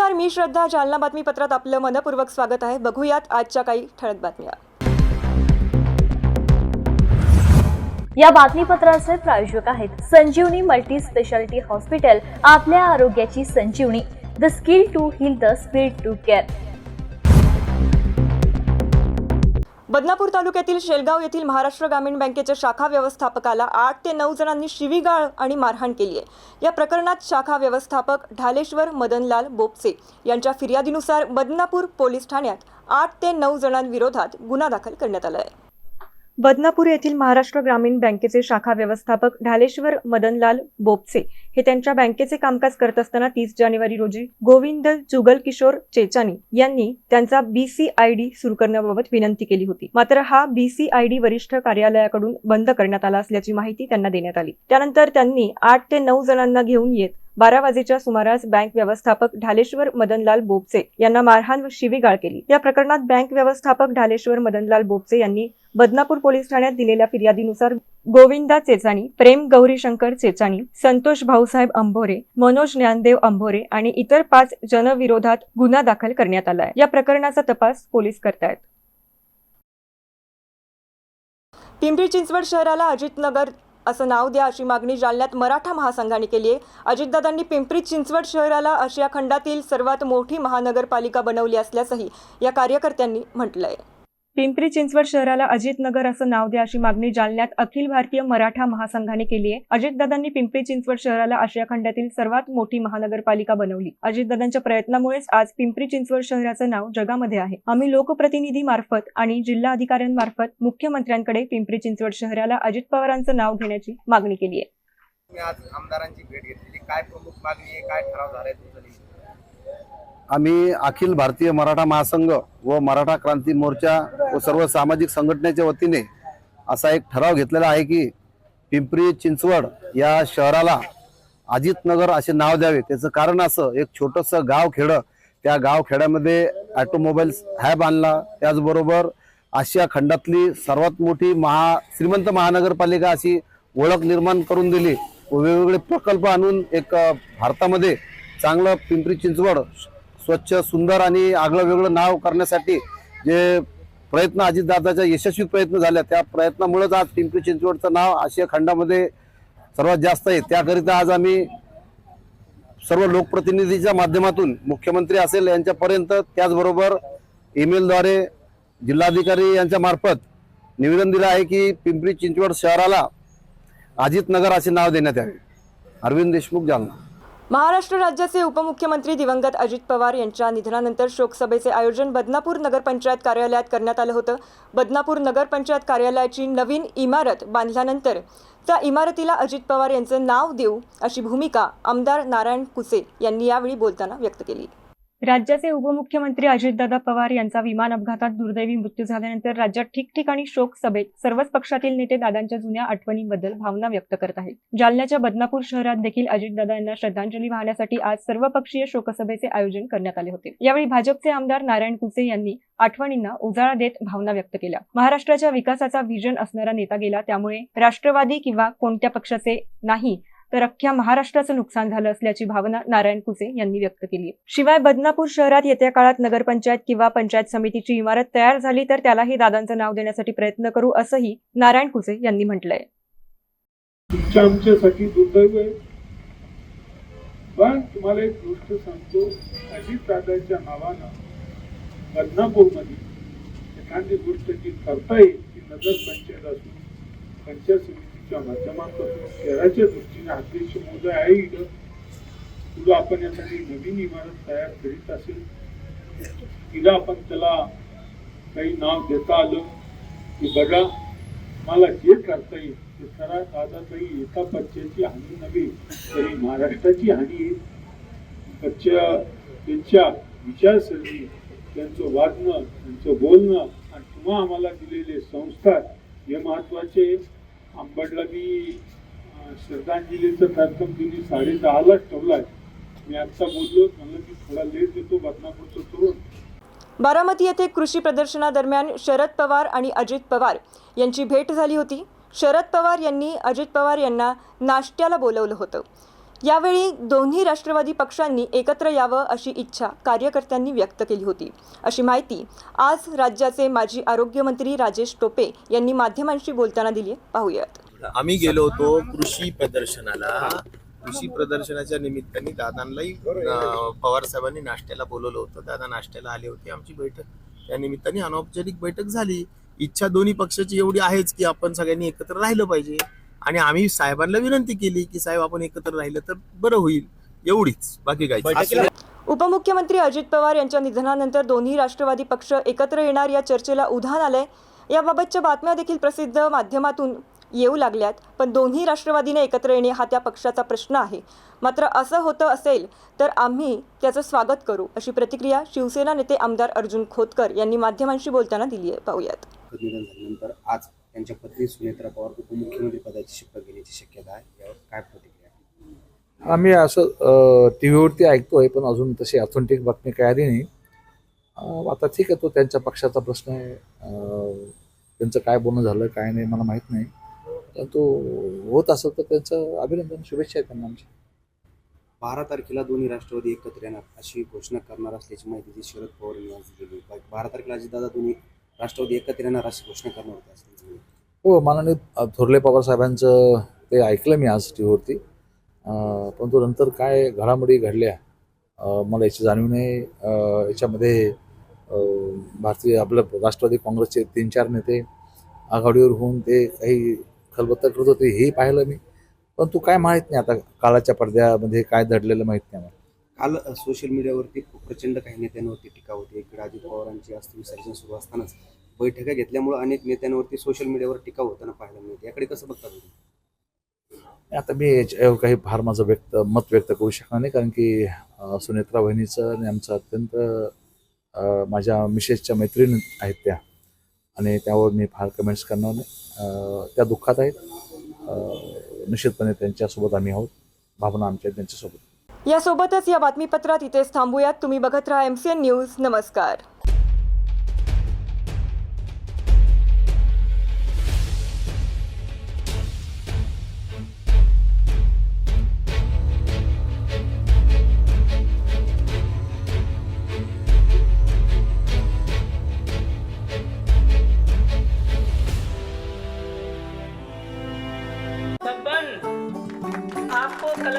नमस्कार मी श्रद्धा जालना बातमीपत्रात आपलं मनपूर्वक स्वागत आहे. बघूयात आजच्या काही ठळक बातम्या. या बातमीपत्राचे प्रायोजक आहेत संजीवनी मल्टी स्पेशालिटी हॉस्पिटल आपल्या आरोग्याची संजीवनी. The skill to heal the speed to care. Badnapur तालुक्यातील शेलगाव येथील महाराष्ट्र ग्रामीण बँकेच्या शाखा व्यवस्थापकाला आठ ते नऊ जणांनी शिवीगाळ आणि मारहाण केली आहे. या प्रकरणात शाखा व्यवस्थापक ढालेश्वर मदनलाल बोपसे यांच्या फिर्यादीनुसार बदनापूर पोलीस ठाण्यात आठ ते नऊ जणांविरोधात गुन्हा दाखल करण्यात आला आहे. बदनापूर येथील महाराष्ट्र ग्रामीण बँकेचे शाखा व्यवस्थापक ढालेश्वर मदनलाल बोपसे हे त्यांच्या बँकेचे कामकाज करत असताना तीस जानेवारी रोजी गोविंद जुगल किशोर चेचानी यांनी त्यांचा बीसीआयडी सुरू करण्याबाबत विनंती केली होती. मात्र हा बीसीआयडी वरिष्ठ कार्यालयाकडून बंद करण्यात आला असल्याची माहिती त्यांना देण्यात आली. त्यानंतर त्यांनी आठ ते नऊ जणांना घेऊन येत बारा वाजेच्या सुमारास बँक व्यवस्थापक ढालेश्वर मदनलाल बोपसे यांना मारहाण व शिवीगाळ केली. या प्रकरणात बँक व्यवस्थापक ढालेश्वर मदनलाल बोपसे यांनी बदनापूर पोलीस ठाण्यात दिलेल्या फिर्यादीनुसार गोविंदा चेचानी प्रेम गौरीशंकर चेचानी संतोष भाऊसाहेब अंभोरे मनोज ज्ञानदेव अंभोरे आणि इतर पाच जनविरोधात गुन्हा दाखल करण्यात आला आहे. या प्रकरणाचा तपास पोलीस करतायत. पिंपरी चिंचवड शहराला अजितनगर असं नाव द्या अशी मागणी जालन्यात मराठा महासंघाने केली आहे. अजितदादांनी पिंपरी चिंचवड शहराला आशिया खंडातील सर्वात मोठी महानगरपालिका बनवली असल्याचंही या कार्यकर्त्यांनी म्हटलं आहे पिंपरी चिंचवड शहराला अजितनगर असं नाव द्या अशी मागणी जालन्यात अखिल भारतीय मराठा महासंघाने केली आहे अजितदादांनी पिंपरी चिंचवड शहराला आशिया खंडातील सर्वात मोठी महानगरपालिका बनवली. अजितदादांच्या प्रयत्नामुळेच आज पिंपरी चिंचवड शहराचं नाव जगामध्ये आहे. आम्ही लोकप्रतिनिधी मार्फत आणि जिल्हा अधिकाऱ्यांमार्फत मुख्यमंत्र्यांकडे पिंपरी चिंचवड शहराला अजित पवारांचं नाव घेण्याची मागणी केली आहे आज आमदारांची भेट घेतलेली. काय प्रमुख मागणी आहे? काय ठराव झालाय आम्ही अखिल भारतीय मराठा महासंघ व मराठा क्रांती मोर्चा व सर्व सामाजिक संघटनेच्या वतीने असा एक ठराव घेतलेला आहे की पिंपरी चिंचवड या शहराला अजितनगर असे नाव द्यावे. त्याचं कारण असं एक छोटंसं गाव खेडं. त्या गाव खेड्यामध्ये ॲटोमोबाईल्स हॅब आणला. त्याचबरोबर आशिया खंडातली सर्वात मोठी महा श्रीमंत महानगरपालिका अशी ओळख निर्माण करून दिली. व वेगवेगळे प्रकल्प आणून एक भारतामध्ये चांगलं पिंपरी चिंचवड स्वच्छ सुंदर आणि आगळं वेगळं नाव करण्यासाठी जे प्रयत्न अजितदादाच्या यशस्वी प्रयत्न झाले त्या प्रयत्नामुळेच आज पिंपरी चिंचवडचं नाव आशिया खंडामध्ये सर्वात जास्त आहे. त्याकरिता आज आम्ही सर्व लोकप्रतिनिधीच्या माध्यमातून मुख्यमंत्री असेल यांच्यापर्यंत त्याचबरोबर ईमेलद्वारे जिल्हाधिकारी यांच्या मार्फत निवेदन दिलं आहे की पिंपरी चिंचवड शहराला अजितनगर असे नाव देण्यात यावे. अरविंद देशमुख जालना. महाराष्ट्र राज्याचे उपमुख्यमंत्री दिवंगत अजित पवार यांच्या निधनानंतर शोकसभेचे आयोजन बदनापूर नगरपंचायत कार्यालयात करण्यात आलं होतं. बदनापूर नगरपंचायत कार्यालयाची नवीन इमारत बांधल्यानंतर त्या इमारतीला अजित पवार यांचं नाव देऊ अशी भूमिका आमदार नारायण कुसे यांनी यावेळी बोलताना व्यक्त केली. राज्याचे उपमुख्यमंत्री अजितदादा पवार यांचा विमान अपघातात दुर्दैवी मृत्यू झाल्यानंतर राज्यात ठिकठिकाणी शोक सभेत सर्वच पक्षातील नेते दादांच्या जुन्या आठवणींबद्दल भावना व्यक्त करत आहेत. जालन्याच्या बदनापूर शहरात देखील अजितदादा यांना श्रद्धांजली वाहण्यासाठी आज सर्वपक्षीय शोकसभेचे आयोजन करण्यात आले होते. यावेळी भाजपचे आमदार नारायण कुसे यांनी आठवणींना उजाळा देत भावना व्यक्त केल्या. महाराष्ट्राच्या विकासाचा व्हिजन असणारा नेता गेला त्यामुळे राष्ट्रवादी किंवा कोणत्या पक्षाचे नाही तर अख्ख्या महाराष्ट्राचं नुकसान झालं असल्याची भावना नारायण कुसे यांनी व्यक्त केली. शिवाय बदनापूर शहरात येत्या काळात नगरपंचायत किंवा पंचायत समितीची इमारत तयार झाली तर त्यालाही दादांचं नाव देण्यासाठी प्रयत्न करू असंही नारायण कुसे यांनी म्हटलंय. आमच्यासाठी दुर्दैव आहे. पण तुम्हाला एक गोष्ट सांगतो अजित दादाच्या नावानं बदनापूरमध्ये एखादी गोष्ट जी करता येईल ती नगर पंचायत असून पंचायत समिती समितीच्या माध्यमातून शहराच्या दृष्टीने अध्यक्ष समुदाय आहे. इथं तुला आपण यासाठी नवीन इमारत तयार करीत असेल. तिला आपण त्याला काही नाव देता आलं की बघा मला जे करता येईल ते करा दादा काही एका पच्च्याची हानी नव्हे तरी महाराष्ट्राची हानी आहे त्यांच्या विचारसरणी त्यांचं वागणं त्यांचं बोलणं आणि तुम्हा आम्हाला दिलेले संस्कार हे महत्त्वाचे आंबडला मी अं, श्रद्धांजलीचा कार्यक्रम त्यांनी साडे दहालाच ठेवलाय मी आत्ता बोललो म्हणलं की थोडा लेट देतो बदनापूरचं तरुण. बारामती येथे कृषी प्रदर्शनादरम्यान शरद पवार आणि अजित पवार यांची भेट झाली होती. शरद पवार यांनी अजित पवार यांना नाश्त्याला बोलवलं होतं. यावेळी दोन्ही राष्ट्रवादी पक्षांनी एकत्र यावं अशी इच्छा कार्यकर्त्यांनी व्यक्त केली होती. अशी माहिती आज राज्याचे माजी आरोग्यमंत्री राजेश टोपे यांनी माध्यमांशी बोलताना दिली पाहूयात. आम्ही गेलो होतो कृषी प्रदर्शनाला. कृषी प्रदर्शनाच्या निमित्ताने दादांनाही पवार साहेबांनी नाश्त्याला बोलवलं होतं. दादा नाश्त्याला आले होते आमची बैठक. त्या निमित्ताने अनौपचारिक बैठक झाली. इच्छा दोन्ही पक्षाची एवढी आहेच की आपण सगळ्यांनी एकत्र राहिलं पाहिजे. आणि आम्ही साहेबांना विनंती केली की साहेब आपण एकत्र राहिलं तर बरं होईल. एवढीच. बाकी काही उपमुख्यमंत्री अजित पवार यांच्या निधनानंतर दोन्ही राष्ट्रवादी पक्ष एकत्र येणार या चर्चेला उधाण आलंय. याबाबतच्या बातम्या देखील प्रसिद्ध माध्यमातून येऊ लागल्यात पण दोन्ही राष्ट्रवादीने एकत्र येणे हा त्या पक्षाचा प्रश्न आहे. मात्र असं होतं असेल तर आम्ही त्याचं स्वागत करू अशी प्रतिक्रिया शिवसेना नेते आमदार अर्जुन खोतकर यांनी माध्यमांशी बोलताना दिली आहे पाहूयात आज त्यांच्या पत्नी सुनेत्रा पवार उपमुख्यमंत्री पदाची शपथ घेण्याची शक्यता आहे. यावर काय प्रतिक्रिया आम्ही असं टी व्हीवरती ऐकतोय पण अजून तशी ऑथेंटिक बातमी काही आली नाही आता ठीक आहे तो त्यांच्या पक्षाचा प्रश्न आहे. त्यांचं काय बोलणं झालं काय नाही मला माहीत नाही. परंतु होत असेल तर त्यांचं अभिनंदन शुभेच्छा आहेत त्यांना आमच्या. बारा तारखेला दोन्ही राष्ट्रवादी एकत्र येणार अशी घोषणा करणार असल्याची माहिती जी शरद पवार यांनी आज दिली. बारा तारखेला अजितदादा दोन्ही राष्ट्रवादी एकत्र येणार अशी घोषणा करणार होते हो माननीय थोरले पवार साहेबांचं ते ऐकलं मी आज टी व्हीवरती परंतु नंतर काय घडामोडी घडल्या मला याची जाणीव नाही. याच्यामध्ये भारतीय आपलं राष्ट्रवादी काँग्रेसचे तीन चार नेते आघाडीवर होऊन ते काही खलबत्ता करत होते हे पाहिलं मी. पण तू काय माहीत नाही आता काळाच्या पडद्यामध्ये काय दडलेलं माहीत नाही मला. काल सोशल मीडियावरती प्रचंड काही नेत्यांवरती टीका होती. इकडे अजित पवारांची अस्थि विसर्जन सुरू असतानाच बैठका घेतल्यामुळे अनेक नेत्यांवरती सोशल मीडियावर टीका होताना पाहायला मिळते. याकडे कसं बघता तुम्ही? आता मी याच्यावर काही फार माझं व्यक्त मत व्यक्त करू शकणार नाही. कारण की सुनेत्रा वहिनीचं आणि आमचं अत्यंत माझ्या मिसेसच्या मैत्रीण आहेत त्या. आणि त्यावर मी फार कमेंट्स करणार नाही. त्या दुःखात आहेत. निश्चितपणे त्यांच्यासोबत आम्ही आहोत. भावना आमच्या त्यांच्यासोबत. यासोबतच या बातमीपत्रात इथेच थांबूयात. तुम्ही बघत राहा एम सी एन न्यूज नमस्कार.